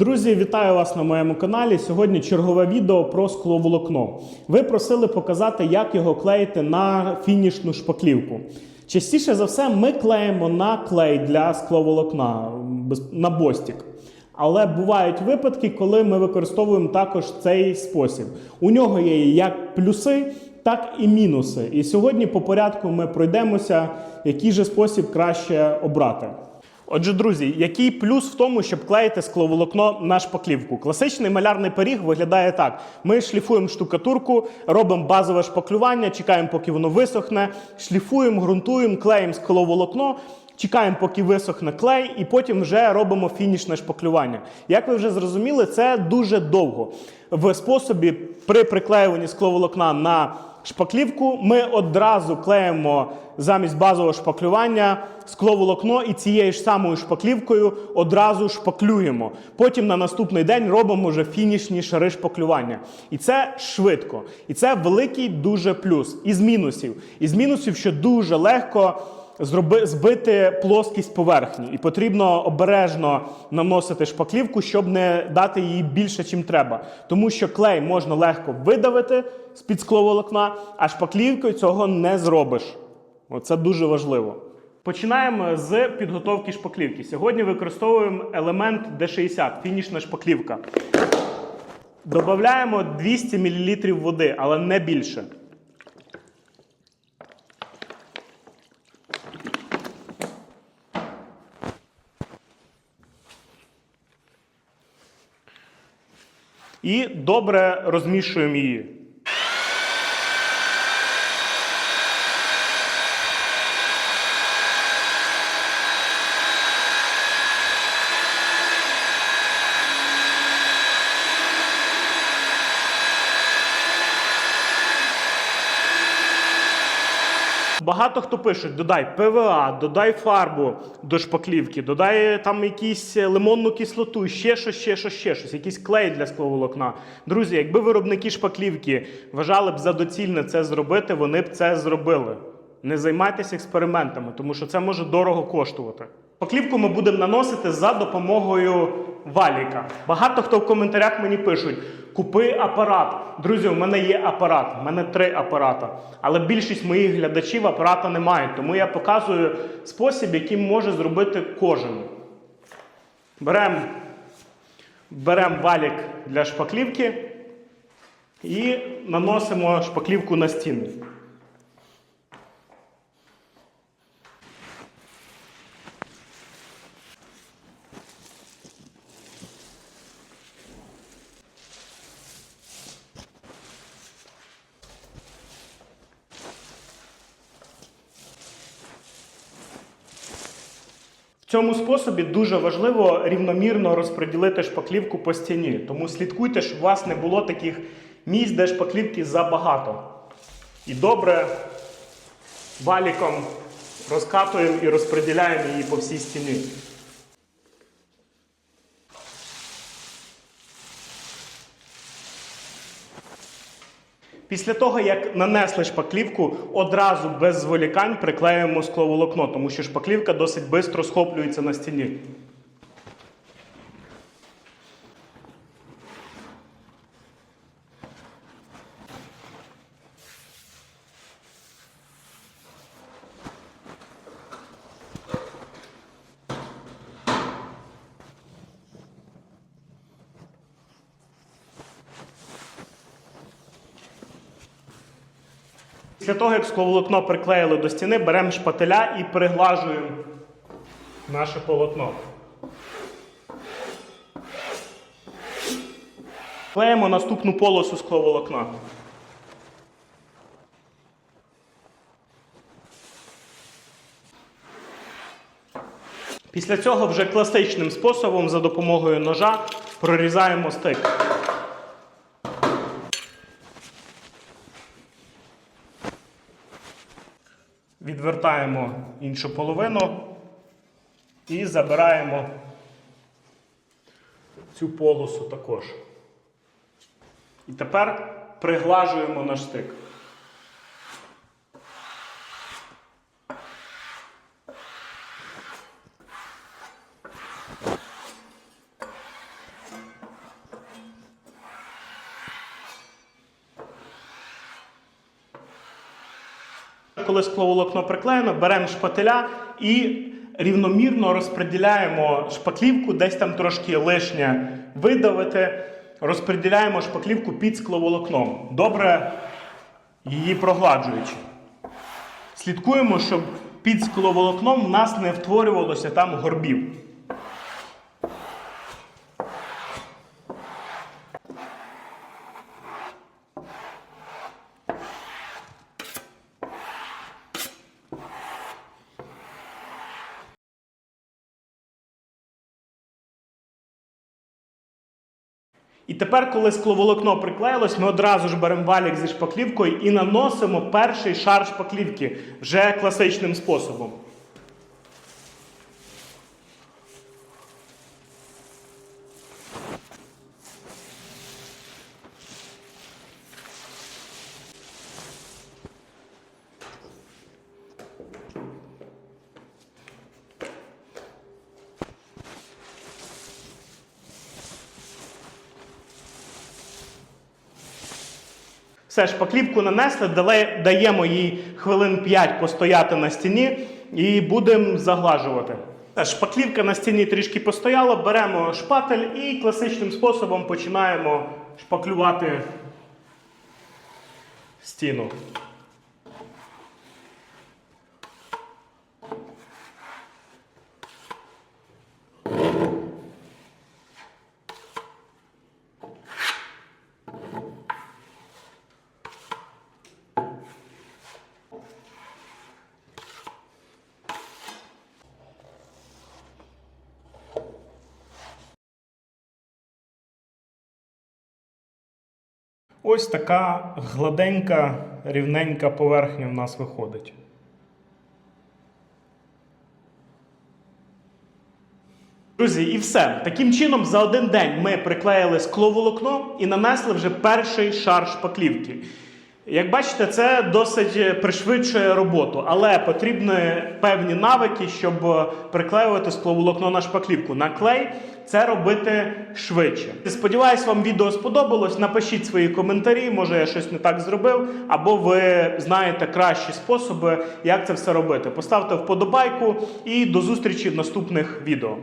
Друзі, вітаю вас на моєму каналі. Сьогодні чергове відео про скловолокно. Ви просили показати, як його клеїти на фінішну шпаклівку. Частіше за все, ми клеїмо на клей для скловолокна на бостік. Але бувають випадки, коли ми використовуємо також цей спосіб. У нього є як плюси, так і мінуси. І сьогодні по порядку ми пройдемося, який же спосіб краще обрати. Отже, друзі, який плюс в тому, щоб клеїти скловолокно на шпаклівку? Класичний малярний пиріг виглядає так: ми шліфуємо штукатурку, робимо базове шпаклювання, чекаємо, поки воно висохне, шліфуємо, ґрунтуємо, клеїмо скловолокно. Чекаємо, поки висохне клей, і потім вже робимо фінішне шпаклювання. Як ви вже зрозуміли, це дуже довго. В способі при приклеюванні скловолокна на шпаклівку ми одразу клеїмо замість базового шпаклювання скловолокно і цією ж самою шпаклівкою одразу шпаклюємо. Потім на наступний день робимо вже фінішні шари шпаклювання. І це швидко. І це великий дуже плюс. Із мінусів. Із мінусів, що дуже легко зроби, збити плоскість поверхні, і потрібно обережно наносити шпаклівку, щоб не дати їй більше, чим треба. Тому що клей можна легко видавити з-під скловолокна, а шпаклівкою цього не зробиш. Оце дуже важливо. Починаємо з підготовки шпаклівки. Сьогодні використовуємо елемент D60, фінішна шпаклівка. Додаємо 200 мл води, але не більше. І добре розмішуємо її. Багато хто пише: додай ПВА, додай фарбу до шпаклівки, додай там якісь лимонну кислоту, ще щось, ще щось, ще щось, якийсь клей для скловолокна. Друзі, якби виробники шпаклівки вважали б за доцільне це зробити, вони б це зробили. Не займайтеся експериментами, тому що це може дорого коштувати. Шпаклівку ми будемо наносити за допомогою валіка. Багато хто в коментарях мені пишуть: купи апарат. Друзі, у мене є апарат, у мене три апарата. Але більшість моїх глядачів апарата не мають. Тому я показую спосіб, який може зробити кожен. Беремо берем валік для шпаклівки і наносимо шпаклівку на стіну. В цьому способі дуже важливо рівномірно розподілити шпаклівку по стіні. Тому слідкуйте, щоб у вас не було таких місць, де шпаклівки забагато. І добре валіком розкатуємо і розподіляємо її по всій стіні. Після того, як нанесли шпаклівку, одразу без зволікань приклеюємо скловолокно, тому що шпаклівка досить швидко схоплюється на стіні. Після того, як скловолокно приклеїли до стіни, беремо шпателя і приглажуємо наше полотно. Клеїмо наступну полосу скловолокна. Після цього вже класичним способом за допомогою ножа прорізаємо стик. Відвертаємо іншу половину і забираємо цю полосу також. І тепер приглажуємо наш стик. Коли скловолокно приклеєно, беремо шпателя і рівномірно розподіляємо шпаклівку, десь там трошки лишнє видавити. Розподіляємо шпаклівку під скловолокном. Добре її прогладжуючи. Слідкуємо, щоб під скловолокном в нас не втворювалося там горбів. І тепер, коли скловолокно приклеїлось, ми одразу ж беремо валік зі шпаклівкою і наносимо перший шар шпаклівки вже класичним способом. Все, шпаклівку нанесли, дали- даємо їй хвилин 5 постояти на стіні і будемо заглажувати. Е, Шпаклівка на стіні трішки постояла, беремо шпатель і класичним способом починаємо шпаклювати стіну. Ось така гладенька, рівненька поверхня в нас виходить. Друзі, і все. Таким чином, за один день ми приклеїли скловолокно і нанесли вже перший шар шпаклівки. Як бачите, це досить пришвидшує роботу, але потрібні певні навики, щоб приклеювати скловолокно на шпаклівку. На клей це робити швидше. Сподіваюсь, вам відео сподобалось. Напишіть свої коментарі, може я щось не так зробив, або ви знаєте кращі способи, як це все робити. Поставте вподобайку і до зустрічі в наступних відео.